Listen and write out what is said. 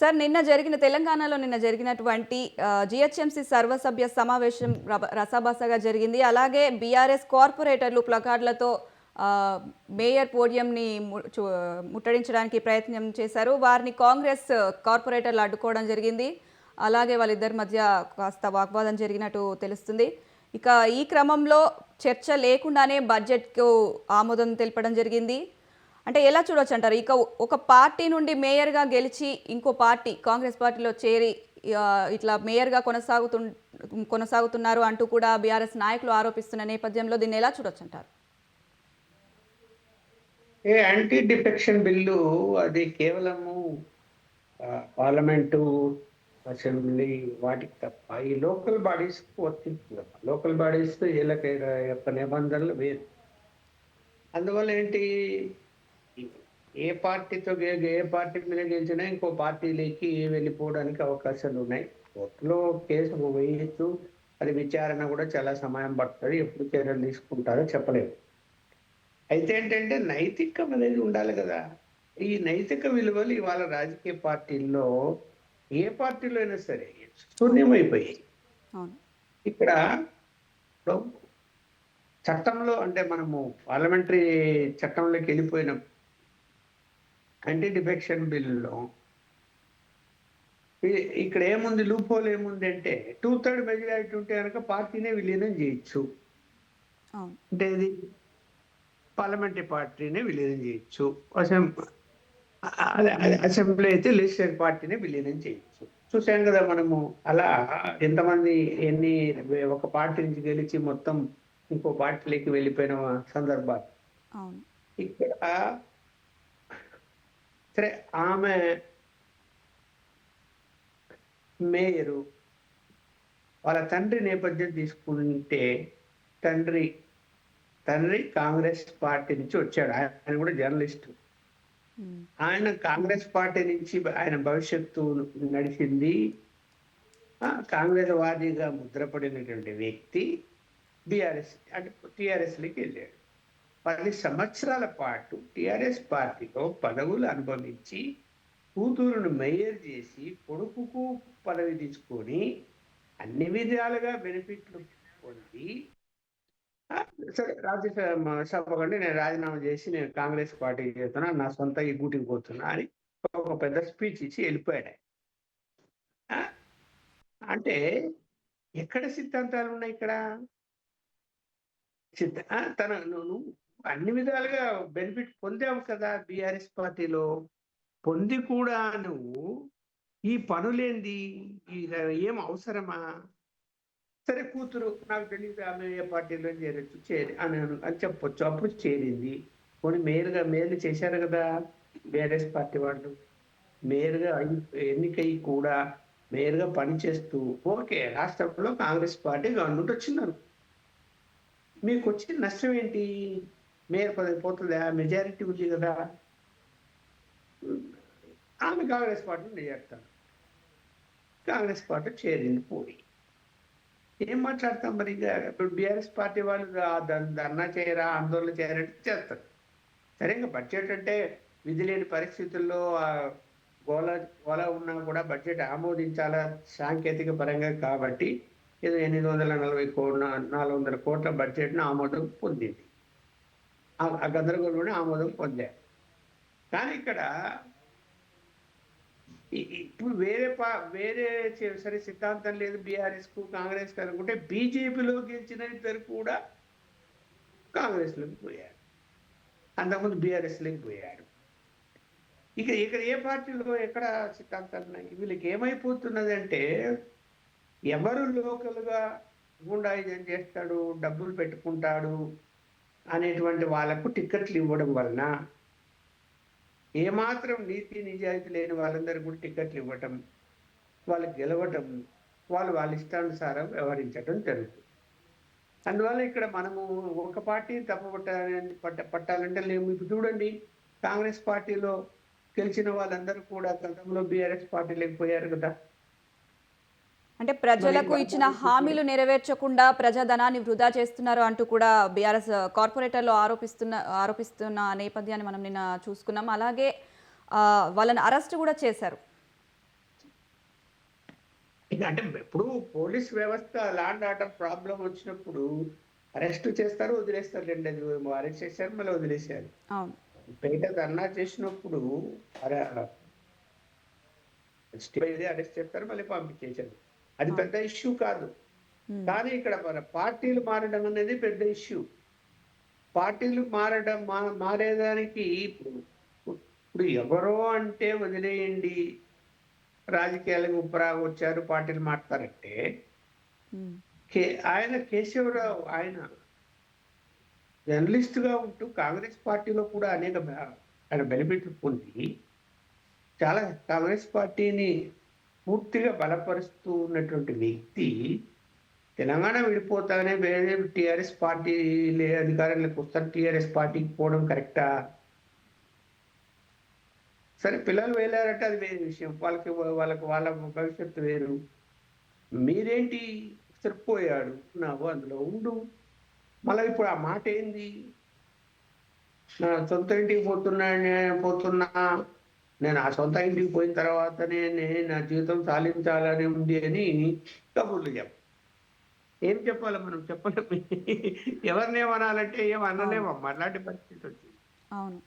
Sir నిన్న జరిగిన తెలంగాణలో నిన్న జరిగినటువంటి జిహెచ్ఎంసీ సర్వసభ్య సమావేశం రసాభాసగా జరిగింది. అలాగే బీఆర్ఎస్ కార్పొరేటర్లు ప్లకార్డులతో మేయర్ పోడియంని ము- ముట్టడించడానికి ప్రయత్నం చేశారు. వారిని కాంగ్రెస్ కార్పొరేటర్లు అడ్డుకోవడం జరిగింది. అలాగే వాళ్ళిద్దరి మధ్య కాస్త వాగ్వాదం జరిగినట్టు తెలుస్తుంది. ఇక ఈ క్రమంలో చర్చ లేకుండానే బడ్జెట్కు ఆమోదం తెలపడం జరిగింది. అంటే ఎలా చూడొచ్చు అంటారు ఇక ఒక పార్టీ నుండి మేయర్గా గెలిచి ఇంకో పార్టీ కాంగ్రెస్ పార్టీలో చేరి ఇట్లా మేయర్గా కొనసాగుతు కొనసాగుతున్నారు అంటూ కూడా బీఆర్ఎస్ నాయకులు ఆరోపిస్తున్న నేపథ్యంలో దీన్ని ఎలా చూడొచ్చు అంటారు ఏ యాంటీ డిఫెక్షన్ బిల్లు అది కేవలము పార్లమెంటు అసెంబ్లీ వాటికి తప్ప ఈ లోకల్ బాడీస్ వర్తించదు లోకల్ బాడీస్ వీళ్ళకి యొక్క నిబంధనలు వేరు. అందువల్ల ఏంటి? ఏ పార్టీతో గే- ఏ పార్టీ మీద గెలిచినా ఇంకో పార్టీలోకి వెళ్ళిపోవడానికి అవకాశాలు ఉన్నాయి. కోర్టులో కేసు వేయచ్చు. అది విచారణ కూడా చాలా సమయం పడుతుంది. ఎప్పుడు చర్యలు తీసుకుంటారో చెప్పలేము. అయితే ఏంటంటే నైతికం అనేది ఉండాలి కదా. ఈ నైతిక విలువలు ఇవాళ రాజకీయ పార్టీల్లో ఏ పార్టీలో అయినా సరే శూన్యమైపోయాయి. ఇక్కడ చట్టంలో అంటే మనము పార్లమెంటరీ చట్టంలోకి వెళ్ళిపోయిన యాంటీ డిఫెక్షన్ బిల్లులో. ఇక్కడ ఏముంది? లూపోల్ ఏముంది అంటే టూ థర్డ్ మెజారిటీ ఉంటే కనుక పార్టీనే విలీనం చేయొచ్చు. అంటే ఇది పార్లమెంటరీ పార్టీని విలీనం చేయొచ్చు. అసెం- అదే- అదే అసెంబ్లీ అయితే లెజిస్లేటివ్ పార్టీని విలీనం చేయొచ్చు. చూసాం కదా మనము అలా ఎంతమంది ఎన్ని ఒక పార్టీ నుంచి గెలిచి మొత్తం ఇంకో పార్టీలోకి వెళ్ళిపోయిన సందర్భాలు. ఇక్కడ సరే ఆమె మేయరు వాళ్ళ తండ్రి నేపథ్యం తీసుకుంటే తండ్రి తండ్రి కాంగ్రెస్ పార్టీ నుంచి వచ్చాడు. ఆయన కూడా జర్నలిస్ట్. ఆయన కాంగ్రెస్ పార్టీ నుంచి ఆయన భవిష్యత్తు నడిచింది. కాంగ్రెస్ వాదిగా ముద్రపడినటువంటి వ్యక్తి బీఆర్ఎస్ అంటే టిఆర్ఎస్లోకి వెళ్ళాడు. పది సంవత్సరాల పాటు టిఆర్ఎస్ పార్టీలో పదవులు అనుభవించి కూతురును మేయర్ చేసి కొడుకుకు పదవి తీసుకొని అన్ని విధాలుగా బెనిఫిట్లు పొంది సరే రాజ్యసభ కంటే నేను రాజీనామా చేసి నేను కాంగ్రెస్ పార్టీ చేస్తున్నా నా సొంత ఈ గూటికి పోతున్నా అని ఒక పెద్ద స్పీచ్ ఇచ్చి వెళ్ళిపోయాడు. అంటే ఎక్కడ సిద్ధాంతాలు ఉన్నాయి ఇక్కడ? సిద్ధ తన నువ్వు అన్ని విధాలుగా బెనిఫిట్ పొందావు కదా బీఆర్ఎస్ పార్టీలో. పొంది కూడా నువ్వు ఈ పనులేంది? ఏం అవసరమా? సరే కూతురు నాకు తెలియదు ఆమె ఏ పార్టీలో చేరొచ్చు చేరి అని అని చెప్పొచ్చు. అప్పుడు చేరింది. కొన్ని మేలుగా మేలు చేశారు కదా బీఆర్ఎస్ పార్టీ వాళ్ళు. మేలుగా ఎన్నికయి కూడా మేలుగా పనిచేస్తూ ఓకే రాష్ట్రంలో కాంగ్రెస్ పార్టీ గవర్నమెంట్ వచ్చిందను మీకు వచ్చిన నష్టం ఏంటి? మేయర్ పదవి పోతుంది. మెజారిటీ ఉంది కదా ఆమె కాంగ్రెస్ పార్టీని చేస్తాను. కాంగ్రెస్ పార్టీ చేరింది పోయి. ఏం మాట్లాడతాం మరి ఇప్పుడు బీఆర్ఎస్ పార్టీ వాళ్ళు ధర్నా చేయరా ఆందోళన చేయరంటే చేస్తారు. సరే ఇంకా బడ్జెట్ అంటే విధి లేని పరిస్థితుల్లో ఆ గోల గోల ఉన్నా కూడా బడ్జెట్ ఆమోదించాలా సాంకేతిక పరంగా? కాబట్టి ఏదో ఎనిమిది వందల నలభై కోట్ల నాలుగు వందల కోట్ల బడ్జెట్ను ఆమోదం పొందింది. ఆ- గందరగోళంలోనే ఆమోదం పొందారు. కానీ ఇక్కడ ఇప్పుడు వేరే పా వేరే సరే సిద్ధాంతం లేదు బీఆర్ఎస్కు కాంగ్రెస్ అనుకుంటే బీజేపీలో గెలిచిన ఇద్దరు కూడా కాంగ్రెస్లోకి పోయారు. అంతకుముందు బీఆర్ఎస్లోకి పోయారు. ఇక ఇక్కడ ఏ పార్టీలో ఎక్కడ సిద్ధాంతాలు ఉన్నాయి? వీళ్ళకి ఏమైపోతున్నది అంటే ఎవరు లోకల్గా గా గుండాయిజం చేస్తాడు డబ్బులు పెట్టుకుంటాడు అనేటువంటి వాళ్ళకు టిక్కెట్లు ఇవ్వడం వలన ఏమాత్రం నీతి నిజాయితీ లేని వాళ్ళందరూ కూడా టిక్కెట్లు ఇవ్వటం వాళ్ళు గెలవటం వాళ్ళు వాళ్ళ ఇష్టానుసారం వ్యవహరించడం జరుగుతుంది. అందువల్ల ఇక్కడ మనము ఒక పార్టీ తప్పబట్టాలని పట్ట పట్టాలంటే లేము. ఇప్పుడు చూడండి కాంగ్రెస్ పార్టీలో గెలిచిన వాళ్ళందరూ కూడా గతంలో బీఆర్ఎస్ పార్టీలోకి పోయారు కదా. అంటే ప్రజలకు ఇచ్చిన హామీలు నెరవేర్చకుండా ప్రజాధనాన్ని వృధా చేస్తున్నారు అంటూ కూడా బీఆర్ఎస్ కార్పొరేటర్లు ఆరోపిస్తున్న ఆరోపిస్తున్న నేపథ్యాన్ని మనం నిన్న చూసుకున్నాం. అలాగే వాళ్ళని అరెస్ట్ కూడా చేశారు. అంటే ఎప్పుడు పోలీస్ వ్యవస్థ లాండ్ ఆర్డర్ ప్రాబ్లం వచ్చినప్పుడు అరెస్ట్ చేస్తారు వదిలేస్తారు. లేండి అది అరెస్ట్ చేశారు మళ్ళీ వదిలేశారు. అవును. బయట ధర్నా చేసినప్పుడు అరెస్ట్ చేస్తారు మళ్ళీ పంపించేశారు. అది పెద్ద ఇష్యూ కాదు. కానీ ఇక్కడ మన పార్టీలు మారడం అనేది పెద్ద ఇష్యూ. పార్టీలు మారడం మా- మారేదానికి ఇప్పుడు ఎవరో అంటే వదిలేయండి. రాజకీయాలకు ఉప్పరా వచ్చారు పార్టీలు మారుతారంటే కే ఆయన కేశవరావు ఆయన జర్నలిస్ట్గా ఉంటూ కాంగ్రెస్ పార్టీలో కూడా అనేక ఆయన బెనిఫిట్లు పొంది చాలా కాంగ్రెస్ పార్టీని పూర్తిగా బలపరుస్తూ ఉన్నటువంటి వ్యక్తి తెలంగాణ విడిపోతానే వేరే టిఆర్ఎస్ పార్టీ లే అధికారంలోకి వస్తారు. టిఆర్ఎస్ పార్టీకి పోవడం కరెక్టా? సరే పిల్లలు వెళ్ళారంటే అది వేరే విషయం. వాళ్ళకి వాళ్ళకి వాళ్ళ భవిష్యత్తు వేరు. మీరేంటి సరిపోయాడు నావు అందులో ఉండు. మళ్ళీ ఇప్పుడు ఆ మాట ఏంది? నా సొంత ఇంటికి పోతున్నా పోతున్నా. నేను ఆ సొంత ఇంటికి పోయిన తర్వాతనే నేను నా జీవితం సాధించాలని ఉంది అని కబుర్లు చెప్ప. ఏం చెప్పాలి మనం? చెప్పలేము. ఎవరిని ఏమనాలంటే ఏం అనలేమమ్మా. అలాంటి పరిస్థితి వచ్చింది. అవును.